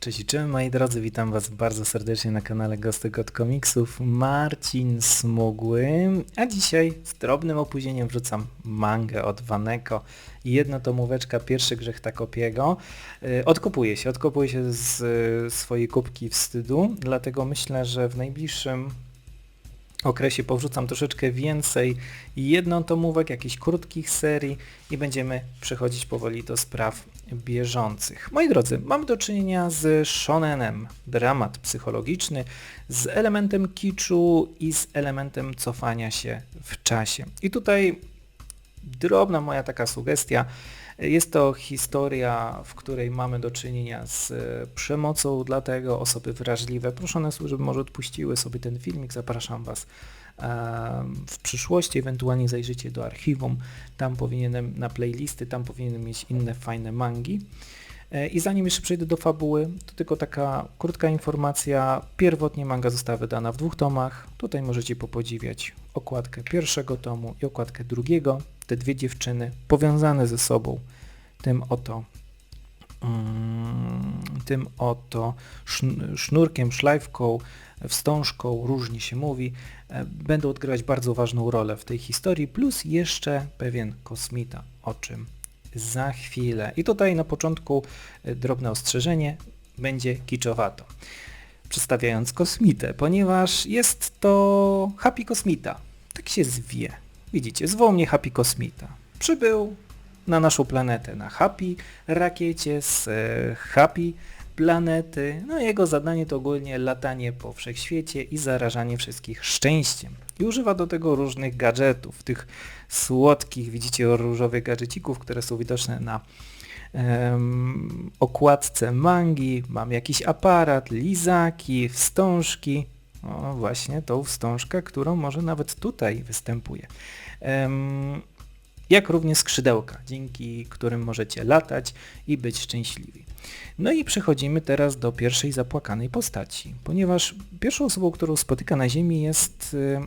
Cześć, cześć moi drodzy, witam was bardzo serdecznie na kanale Gostek od Komiksów, Marcin Smugły, a dzisiaj z drobnym opóźnieniem wrzucam mangę od Waneko, jednotomóweczka, pierwszy grzech Takopiego. Yy, Odkupuję się, odkupuję się z y, swojej kubki wstydu, dlatego myślę, że w najbliższym okresie powrzucam troszeczkę więcej jednotomówek, jakichś krótkich serii i będziemy przechodzić powoli do spraw bieżących. Moi drodzy, mamy do czynienia z shonenem, dramat psychologiczny, z elementem kiczu i z elementem cofania się w czasie. I tutaj drobna moja taka sugestia, jest to historia, w której mamy do czynienia z e, przemocą, dlatego osoby wrażliwe proszone są, żeby może odpuściły sobie ten filmik. Zapraszam Was w przyszłości, ewentualnie zajrzyjcie do archiwum, tam powinienem na playlisty, tam powinienem mieć inne fajne mangi. E, I zanim jeszcze przejdę do fabuły, to tylko taka krótka informacja. Pierwotnie manga została wydana w dwóch tomach. Tutaj możecie popodziwiać okładkę pierwszego tomu i okładkę drugiego. Te dwie dziewczyny powiązane ze sobą tym oto mm, tym oto sznurkiem, szlajfką, wstążką, różnie się mówi, będą odgrywać bardzo ważną rolę w tej historii, plus jeszcze pewien kosmita, o czym za chwilę. I tutaj na początku e, drobne ostrzeżenie, będzie kiczowato. Przedstawiając kosmitę, ponieważ jest to Happy Kosmita. Tak się zwie. Widzicie, zwoł mnie Happy Kosmita. Przybył na naszą planetę na Happy rakiecie z e, Happy planety. No jego zadanie to ogólnie latanie po wszechświecie i zarażanie wszystkich szczęściem. I używa do tego różnych gadżetów, tych słodkich, widzicie, różowych gadżecików, które są widoczne na um, okładce mangi. Mam jakiś aparat, lizaki, wstążki. O, właśnie tą wstążkę, którą może nawet tutaj występuje. Um, jak również skrzydełka, dzięki którym możecie latać i być szczęśliwi. No i przechodzimy teraz do pierwszej zapłakanej postaci, ponieważ pierwszą osobą, którą spotyka na ziemi jest y,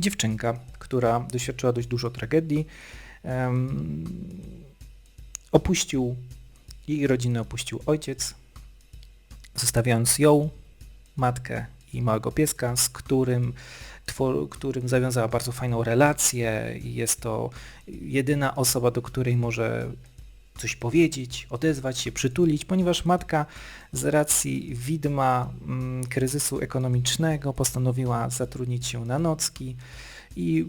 dziewczynka, która doświadczyła dość dużo tragedii. Um, opuścił, jej rodzinę opuścił ojciec, zostawiając ją, matkę i małego pieska, z którym którym zawiązała bardzo fajną relację i jest to jedyna osoba, do której może coś powiedzieć, odezwać się, przytulić, ponieważ matka z racji widma mm, kryzysu ekonomicznego postanowiła zatrudnić się na nocki i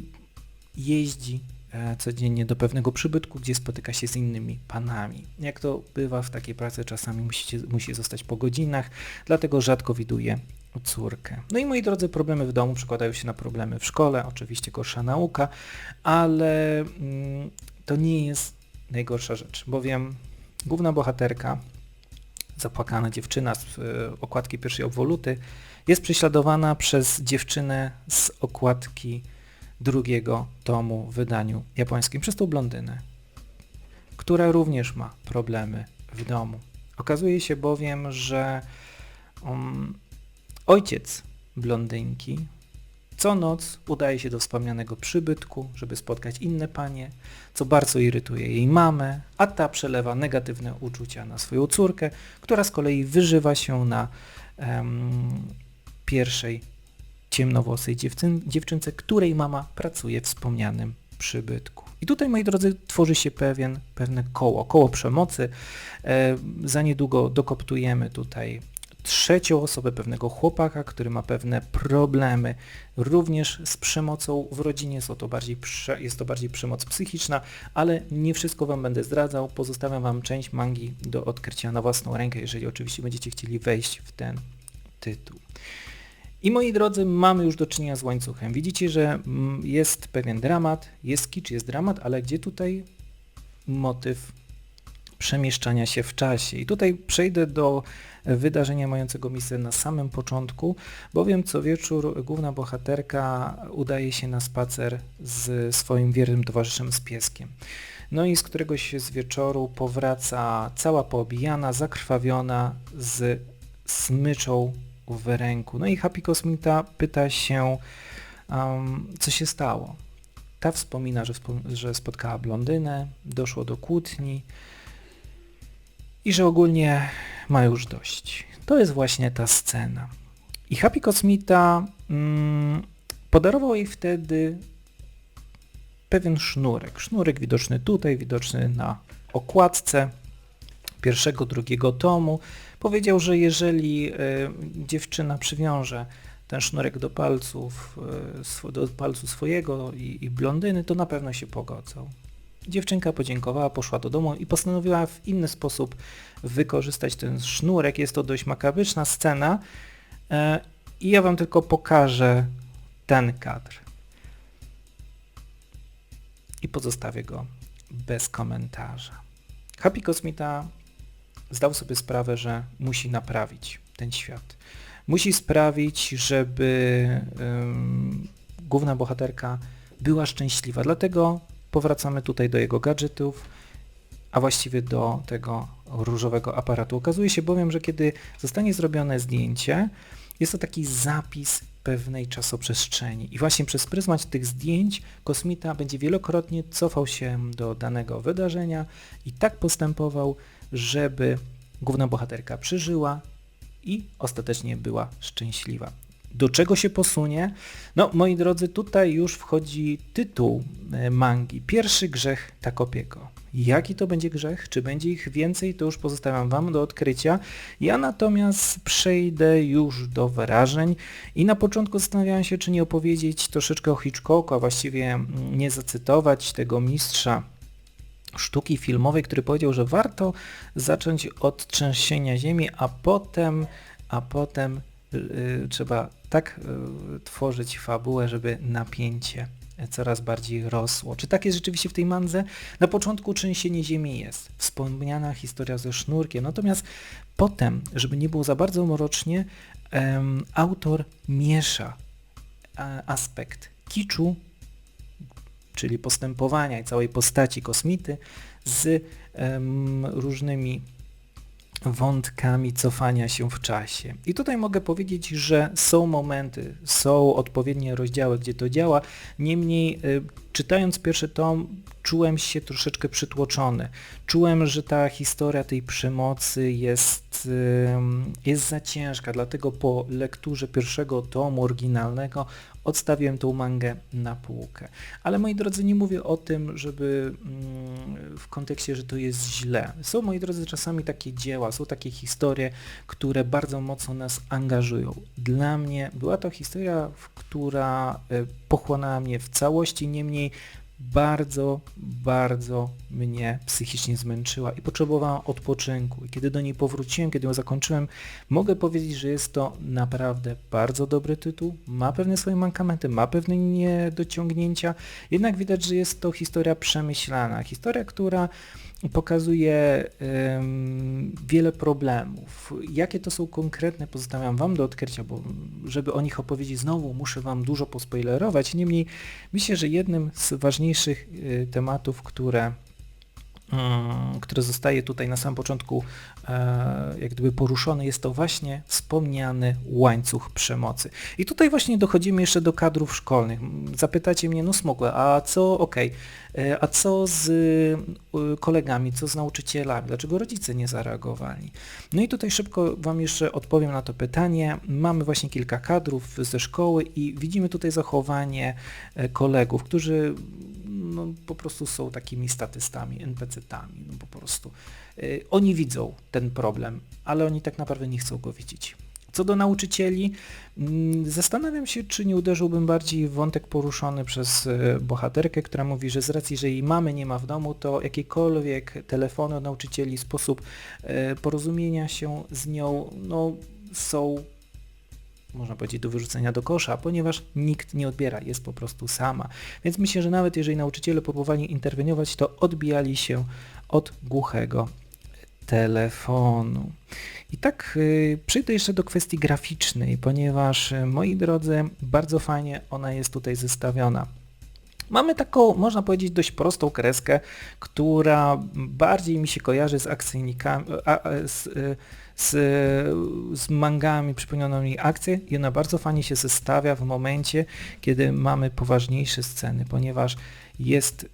jeździ e, codziennie do pewnego przybytku, gdzie spotyka się z innymi panami. Jak to bywa w takiej pracy, czasami musicie, musi zostać po godzinach, dlatego rzadko widuje córkę. No i moi drodzy, problemy w domu przekładają się na problemy w szkole, oczywiście gorsza nauka, ale mm, to nie jest najgorsza rzecz, bowiem główna bohaterka, zapłakana dziewczyna z y, okładki pierwszej obwoluty, jest prześladowana przez dziewczynę z okładki drugiego tomu w wydaniu japońskim, przez tą blondynę, która również ma problemy w domu. Okazuje się bowiem, że um, ojciec blondynki co noc udaje się do wspomnianego przybytku, żeby spotkać inne panie, co bardzo irytuje jej mamę, a ta przelewa negatywne uczucia na swoją córkę, która z kolei wyżywa się na um, pierwszej ciemnowłosej dziewczyn dziewczynce, której mama pracuje w wspomnianym przybytku. I tutaj, moi drodzy, tworzy się pewien, pewne koło, koło przemocy. E, za niedługo dokoptujemy tutaj trzecią osobę, pewnego chłopaka, który ma pewne problemy również z przemocą w rodzinie, jest to bardziej, jest to bardziej przemoc psychiczna, ale nie wszystko Wam będę zdradzał, pozostawiam Wam część mangi do odkrycia na własną rękę, jeżeli oczywiście będziecie chcieli wejść w ten tytuł. I moi drodzy, mamy już do czynienia z łańcuchem. Widzicie, że mm, jest pewien dramat, jest kicz, jest dramat, ale gdzie tutaj motyw przemieszczania się w czasie. I tutaj przejdę do wydarzenia mającego miejsce na samym początku, bowiem co wieczór główna bohaterka udaje się na spacer z swoim wiernym towarzyszem, z pieskiem. No i z któregoś z wieczoru powraca cała poobijana, zakrwawiona, z smyczą w ręku. No i Happy Kosmita pyta się, um, co się stało. Ta wspomina, że, że spotkała blondynę, doszło do kłótni, i że ogólnie ma już dość. To jest właśnie ta scena. I Happy Kosmita mm, podarował jej wtedy pewien sznurek. Sznurek widoczny tutaj, widoczny na okładce pierwszego, drugiego tomu. Powiedział, że jeżeli y, dziewczyna przywiąże ten sznurek do palców, y, do palcu swojego i, i blondyny, to na pewno się pogodzą. Dziewczynka podziękowała, poszła do domu i postanowiła w inny sposób wykorzystać ten sznurek. Jest to dość makabryczna scena e, i ja wam tylko pokażę ten kadr. I pozostawię go bez komentarza. Happy Kosmita zdał sobie sprawę, że musi naprawić ten świat. Musi sprawić, żeby um, główna bohaterka była szczęśliwa. Dlatego powracamy tutaj do jego gadżetów, a właściwie do tego różowego aparatu. Okazuje się bowiem, że kiedy zostanie zrobione zdjęcie, jest to taki zapis pewnej czasoprzestrzeni. I właśnie przez pryzmat tych zdjęć kosmita będzie wielokrotnie cofał się do danego wydarzenia i tak postępował, żeby główna bohaterka przeżyła i ostatecznie była szczęśliwa. Do czego się posunie? No, moi drodzy, tutaj już wchodzi tytuł e, mangi. Pierwszy grzech Takopiego. Jaki to będzie grzech? Czy będzie ich więcej? To już pozostawiam Wam do odkrycia. Ja natomiast przejdę już do wyrażeń i na początku zastanawiałem się, czy nie opowiedzieć troszeczkę o Hitchcocku, a właściwie mm, nie zacytować tego mistrza sztuki filmowej, który powiedział, że warto zacząć od trzęsienia ziemi, a potem, a potem yy, trzeba tak yy, tworzyć fabułę, żeby napięcie coraz bardziej rosło. Czy tak jest rzeczywiście w tej mandze? Na początku trzęsienie ziemi jest, wspomniana historia ze sznurkiem, natomiast potem, żeby nie było za bardzo mrocznie, autor miesza a, aspekt kiczu czyli postępowania i całej postaci kosmity z różnymi wątkami cofania się w czasie. I tutaj mogę powiedzieć, że są momenty, są odpowiednie rozdziały, gdzie to działa, niemniej y, czytając pierwszy tom czułem się troszeczkę przytłoczony. Czułem, że ta historia tej przemocy jest, jest za ciężka, dlatego po lekturze pierwszego tomu oryginalnego odstawiłem tą mangę na półkę. Ale moi drodzy, nie mówię o tym, żeby mm, w kontekście, że to jest źle. Są, moi drodzy, czasami takie dzieła, są takie historie, które bardzo mocno nas angażują. Dla mnie była to historia, która e, pochłonęła mnie w całości, niemniej bardzo, bardzo mnie psychicznie zmęczyła i potrzebowałam odpoczynku. I kiedy do niej powróciłem, kiedy ją zakończyłem, mogę powiedzieć, że jest to naprawdę bardzo dobry tytuł, ma pewne swoje mankamenty, ma pewne niedociągnięcia, jednak widać, że jest to historia przemyślana, historia, która pokazuje wiele problemów. Jakie to są konkretne, pozostawiam Wam do odkrycia, bo żeby o nich opowiedzieć znowu, muszę Wam dużo pospoilerować. Niemniej myślę, że jednym z ważniejszych y, tematów, które które zostaje tutaj na samym początku e, jak gdyby poruszone, jest to właśnie wspomniany łańcuch przemocy. I tutaj właśnie dochodzimy jeszcze do kadrów szkolnych. Zapytacie mnie, no smogłe, a co, okej, okay, a co z e, kolegami, co z nauczycielami, dlaczego rodzice nie zareagowali? No i tutaj szybko Wam jeszcze odpowiem na to pytanie. Mamy właśnie kilka kadrów ze szkoły i widzimy tutaj zachowanie e, kolegów, którzy no, po prostu są takimi statystami, NPC-tami, no po prostu. Y, oni widzą ten problem, ale oni tak naprawdę nie chcą go widzieć. Co do nauczycieli, mm, zastanawiam się, czy nie uderzyłbym bardziej w wątek poruszony przez y, bohaterkę, która mówi, że z racji, że jej mamy nie ma w domu, to jakiekolwiek telefony od nauczycieli, sposób y, porozumienia się z nią, no, są można powiedzieć, do wyrzucenia do kosza, ponieważ nikt nie odbiera, jest po prostu sama. Więc myślę, że nawet jeżeli nauczyciele próbowali interweniować, to odbijali się od głuchego telefonu. I tak yy, przejdę jeszcze do kwestii graficznej, ponieważ, yy, moi drodzy, bardzo fajnie ona jest tutaj zestawiona. Mamy taką, można powiedzieć, dość prostą kreskę, która bardziej mi się kojarzy z akcyjnikami, a, a, z, z, z mangami przypomnianymi akcje i ona bardzo fajnie się zestawia w momencie, kiedy mamy poważniejsze sceny, ponieważ jest,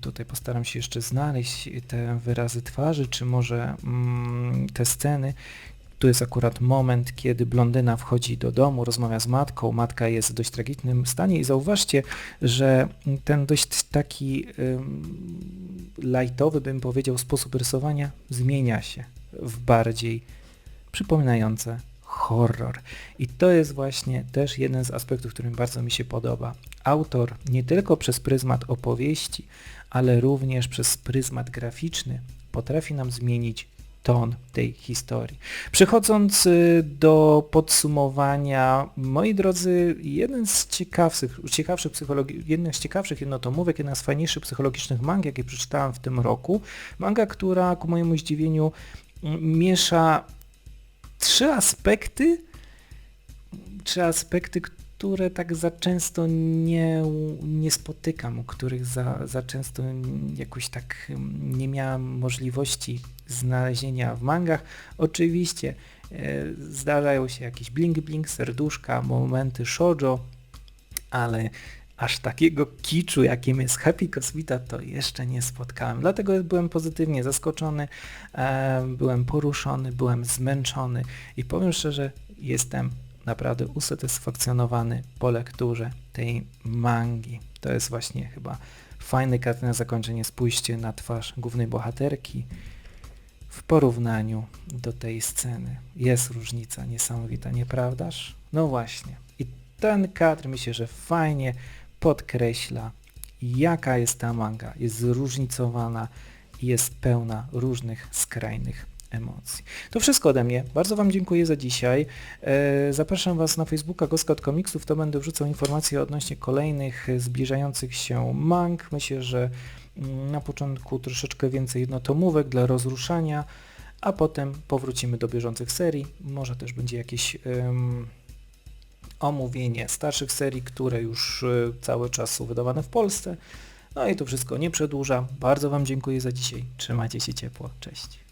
tutaj postaram się jeszcze znaleźć te wyrazy twarzy, czy może mm, te sceny, tu jest akurat moment, kiedy blondyna wchodzi do domu, rozmawia z matką, matka jest w dość tragicznym stanie i zauważcie, że ten dość taki ym, lightowy, bym powiedział, sposób rysowania zmienia się w bardziej przypominające horror. I to jest właśnie też jeden z aspektów, który bardzo mi się podoba. Autor nie tylko przez pryzmat opowieści, ale również przez pryzmat graficzny potrafi nam zmienić ton tej historii. Przechodząc y, do podsumowania, moi drodzy, jeden z ciekawszych, ciekawszych psychologi- jeden z ciekawszych jednotomówek, jedna z fajniejszych psychologicznych mang, jakie przeczytałem w tym roku. Manga, która ku mojemu zdziwieniu miesza trzy aspekty, trzy aspekty, które tak za często nie, nie spotykam, u których za, za często jakoś tak nie miałem możliwości znalezienia w mangach. Oczywiście e, zdarzają się jakieś blink-blink, serduszka, momenty shoujo, ale aż takiego kiczu, jakim jest Happy Cosmita, to jeszcze nie spotkałem. Dlatego byłem pozytywnie zaskoczony, byłem poruszony, byłem zmęczony i powiem szczerze, jestem naprawdę usatysfakcjonowany po lekturze tej mangi. To jest właśnie chyba fajny kart na zakończenie. Spójrzcie na twarz głównej bohaterki w porównaniu do tej sceny. Jest różnica niesamowita, nieprawdaż? No właśnie. I ten kadr myślę, że fajnie podkreśla, jaka jest ta manga. Jest zróżnicowana i jest pełna różnych skrajnych emocji. To wszystko ode mnie. Bardzo Wam dziękuję za dzisiaj. E, zapraszam Was na Facebooka Goska od Komiksów. To będę wrzucał informacje odnośnie kolejnych zbliżających się mang. Myślę, że mm, na początku troszeczkę więcej jednotomówek dla rozruszania, a potem powrócimy do bieżących serii. Może też będzie jakieś omówienie starszych serii, które już y, cały czas są wydawane w Polsce. No i to wszystko nie przedłuża. Bardzo Wam dziękuję za dzisiaj. Trzymajcie się ciepło. Cześć.